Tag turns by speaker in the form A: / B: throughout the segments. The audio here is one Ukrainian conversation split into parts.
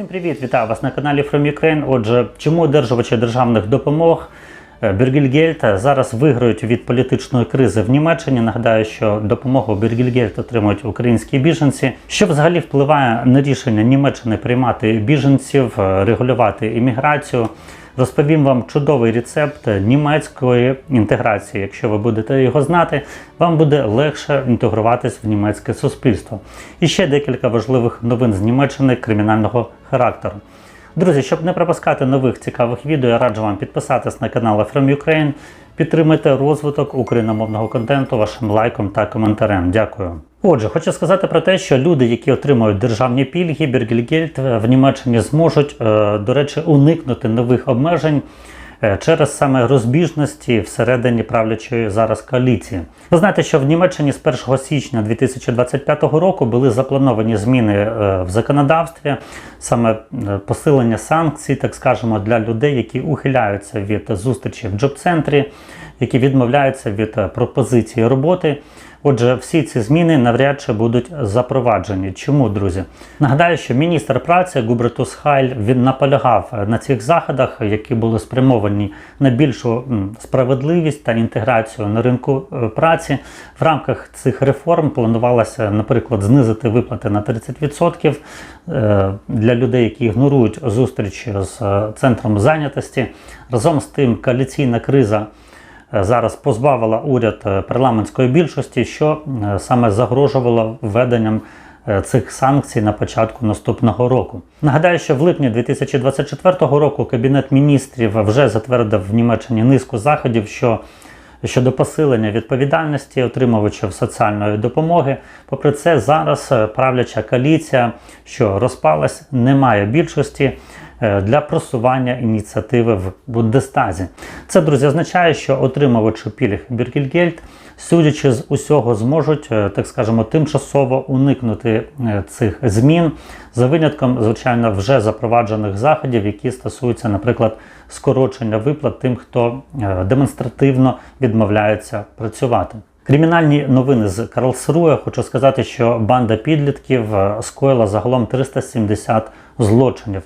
A: Всім привіт, вітаю вас на каналі From Ukraine. Отже, чому одержувачі державних допомог е, зараз виграють від політичної кризи в Німеччині? Нагадаю, що допомогу Бергельгельт отримують українські біженці. Що взагалі впливає на рішення Німеччини приймати біженців, е, регулювати імміграцію? Розповім вам чудовий рецепт німецької інтеграції. Якщо ви будете його знати, вам буде легше інтегруватись в німецьке суспільство. І ще декілька важливих новин з Німеччини кримінального характеру. Друзі, щоб не пропускати нових цікавих відео, я раджу вам підписатись на канал From Ukraine, підтримайте розвиток україномовного контенту вашим лайком та коментарем. Дякую. Отже, хочу сказати про те, що люди, які отримують державні пільги, Бергельгельт в Німеччині зможуть, е, до речі, уникнути нових обмежень е, через саме розбіжності всередині правлячої зараз коаліції. Ви знаєте, що в Німеччині з 1 січня 2025 року були заплановані зміни е, в законодавстві, саме е, посилення санкцій, так скажемо, для людей, які ухиляються від зустрічі в джоб-центрі, які відмовляються від е, пропозиції роботи. Отже, всі ці зміни навряд чи будуть запроваджені. Чому, друзі? Нагадаю, що міністр праці Губертус Хайль він наполягав на цих заходах, які були спрямовані на більшу справедливість та інтеграцію на ринку е, праці. В рамках цих реформ планувалося, наприклад, знизити виплати на 30% е, для людей, які ігнорують зустрічі з е, центром зайнятості. Разом з тим, коаліційна криза е, зараз позбавила уряд е, парламентської більшості, що е, саме загрожувало введенням е, цих санкцій на початку наступного року. Нагадаю, що в липні 2024 року Кабінет міністрів вже затвердив в Німеччині низку заходів, що щодо посилення відповідальності отримувачів соціальної допомоги. Попри це, зараз правляча коаліція, що розпалась, не має більшості для просування ініціативи в Бундестазі. Це, друзі, означає, що отримувачі пільг Біркельгельд, судячи з усього, зможуть, е, так скажемо, тимчасово уникнути е, цих змін за винятком, звичайно, вже запроваджених заходів, які стосуються, наприклад, скорочення виплат тим, хто е, демонстративно відмовляється працювати. Кримінальні новини з Карлсруе. Хочу сказати, що банда підлітків е, скоїла загалом 370 злочинів.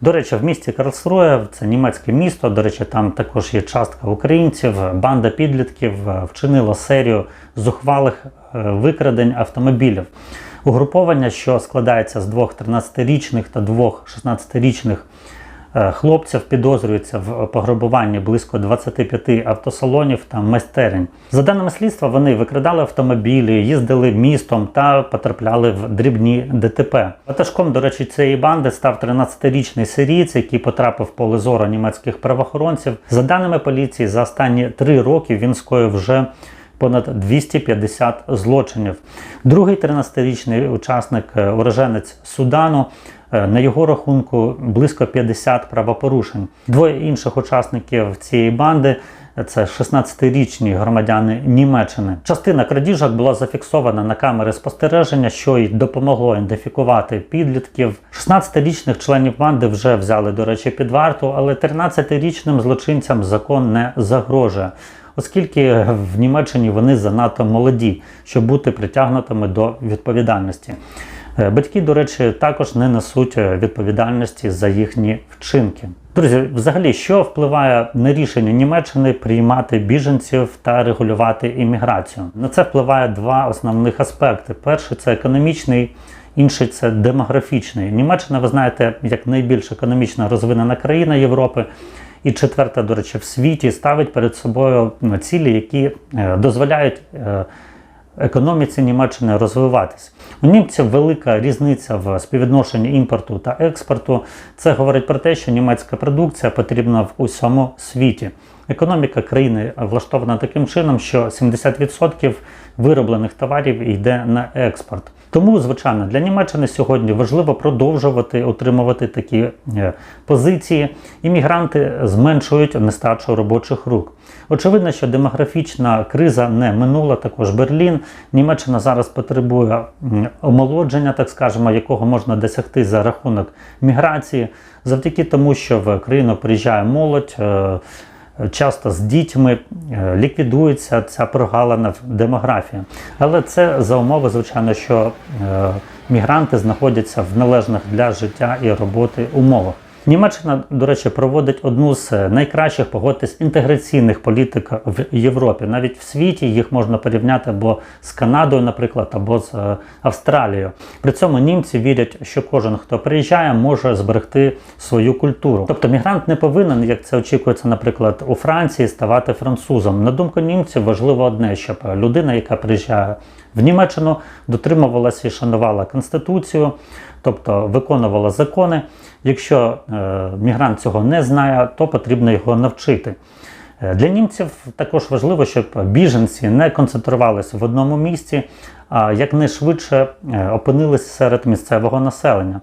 A: До речі, в місті Карлсруе, це німецьке місто. До речі, там також є частка українців. Банда підлітків е, вчинила серію зухвалих е, викрадень автомобілів. Угруповання, що складається з двох 13-річних та двох 16-річних е, хлопців, підозрюється в пограбуванні близько 25 автосалонів та майстерень. За даними слідства, вони викрадали автомобілі, їздили містом та потрапляли в дрібні ДТП. Ватажком, до речі, цієї банди став 13-річний сирієць, який потрапив в поле зору німецьких правоохоронців. За даними поліції, за останні три роки він скоїв вже понад 250 злочинів. Другий 13-річний учасник, е, уроженець Судану, е, на його рахунку близько 50 правопорушень. Двоє інших учасників цієї банди. Це 16-річні громадяни Німеччини. Частина крадіжок була зафіксована на камери спостереження, що й допомогло ідентифікувати підлітків. 16-річних членів банди вже взяли, до речі, під варту, але 13-річним злочинцям закон не загрожує оскільки в Німеччині вони занадто молоді, щоб бути притягнутими до відповідальності. Е, Батьки, до речі, також не несуть е, відповідальності за їхні вчинки. Друзі, взагалі, що впливає на рішення Німеччини приймати біженців та регулювати імміграцію? На це впливає два основних аспекти: перший це економічний. Інший це демографічний. Німеччина, ви знаєте, як найбільш економічно розвинена країна Європи, і четверта, до речі, в світі ставить перед собою ну, цілі, які е, дозволяють е, економіці Німеччини розвиватись. У німців велика різниця в співвідношенні імпорту та експорту. Це говорить про те, що німецька продукція потрібна в усьому світі. Економіка країни влаштована таким чином, що 70% вироблених товарів йде на експорт. Тому, звичайно, для Німеччини сьогодні важливо продовжувати отримувати такі е, позиції. Іммігранти зменшують нестачу робочих рук. Очевидно, що демографічна криза не минула. Також Берлін. Німеччина зараз потребує омолодження, так скажемо, якого можна досягти за рахунок міграції, завдяки тому, що в країну приїжджає молодь. Часто з дітьми е, ліквідується ця прогалина в демографії. Але це за умови, звичайно, що е, мігранти знаходяться в належних для життя і роботи умовах. Німеччина, до речі, проводить одну з найкращих погодьтесь інтеграційних політик в Європі. Навіть в світі їх можна порівняти або з Канадою, наприклад, або з е, Австралією. При цьому німці вірять, що кожен, хто приїжджає, може зберегти свою культуру. Тобто мігрант не повинен, як це очікується, наприклад, у Франції, ставати французом. На думку німців, важливо одне, щоб людина, яка приїжджає в Німеччину, дотримувалася і шанувала конституцію, тобто виконувала закони. Якщо е, мігрант цього не знає, то потрібно його навчити. Е, Для німців також важливо, щоб біженці не концентрувалися в одному місці, а якнайшвидше е, опинилися серед місцевого населення.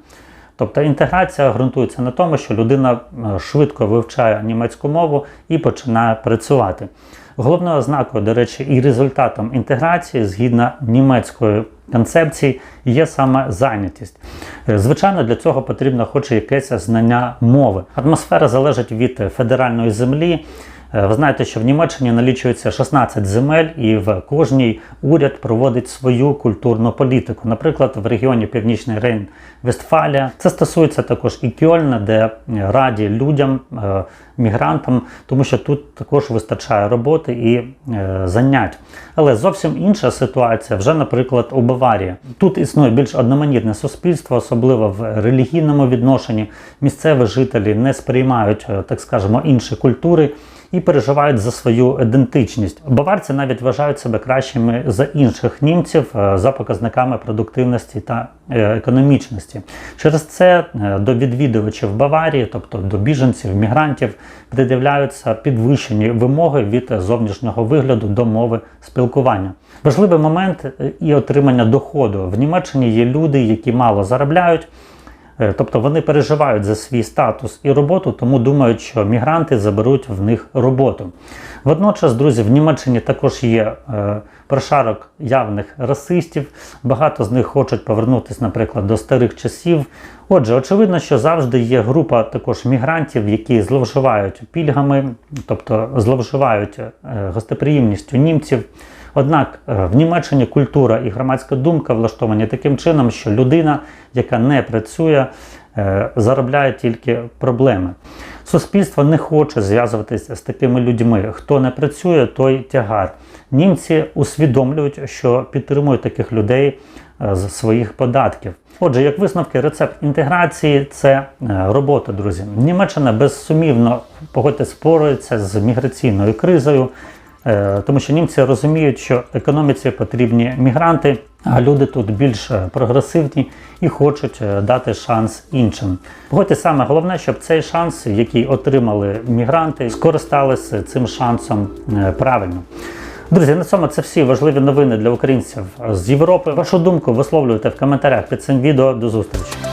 A: Тобто інтеграція ґрунтується на тому, що людина швидко вивчає німецьку мову і починає працювати. Головною ознакою, до речі, і результатом інтеграції згідно німецької концепції є саме зайнятість. Е, Звичайно, для цього потрібно хоч якесь знання мови. Атмосфера залежить від федеральної землі. Е, Ви знаєте, що в Німеччині налічується 16 земель, і в кожній уряд проводить свою культурну політику. Наприклад, в регіоні Північний Рейн Вестфалія. Це стосується також і Кьольна, де е, раді людям, е, мігрантам, тому що тут також вистачає роботи і занять. Але зовсім інша ситуація вже, наприклад, у Баварії. Тут існує більш одноманітне суспільство, особливо в релігійному відношенні. Місцеві жителі не сприймають, так скажемо, інші культури і переживають за свою ідентичність. Баварці навіть вважають себе кращими за інших німців е, за показниками продуктивності та е, економічності. Через це е, до відвідувачів Баварії, тобто до біженців, мігрантів, пред'являються підвищені вимоги від зовнішнього вигляду до мови спілкування. Важливий момент і отримання доходу. В Німеччині є люди, які мало заробляють. Е, Тобто вони переживають за свій статус і роботу, тому думають, що мігранти заберуть в них роботу. Водночас, друзі, в Німеччині також є е, прошарок явних расистів. Багато з них хочуть повернутися, наприклад, до старих часів. Отже, очевидно, що завжди є група також мігрантів, які зловживають пільгами, тобто зловживають е, гостеприємністю німців. Однак е, в Німеччині культура і громадська думка влаштовані таким чином, що людина, яка не працює, е, заробляє тільки проблеми. Суспільство не хоче зв'язуватися з такими людьми. Хто не працює, той тягар. Німці усвідомлюють, що підтримують таких людей е, з своїх податків. Отже, як висновки, рецепт інтеграції це робота, друзі. Німеччина безсумівно погодьте спорується з міграційною кризою. Е, Тому що німці розуміють, що економіці потрібні мігранти, а люди тут більш е, прогресивні і хочуть е, дати шанс іншим. Погодьте саме головне, щоб цей шанс, який отримали мігранти, скористалися цим шансом правильно. Друзі, на цьому це всі важливі новини для українців з Європи. Вашу думку висловлюйте в коментарях під цим відео. До зустрічі.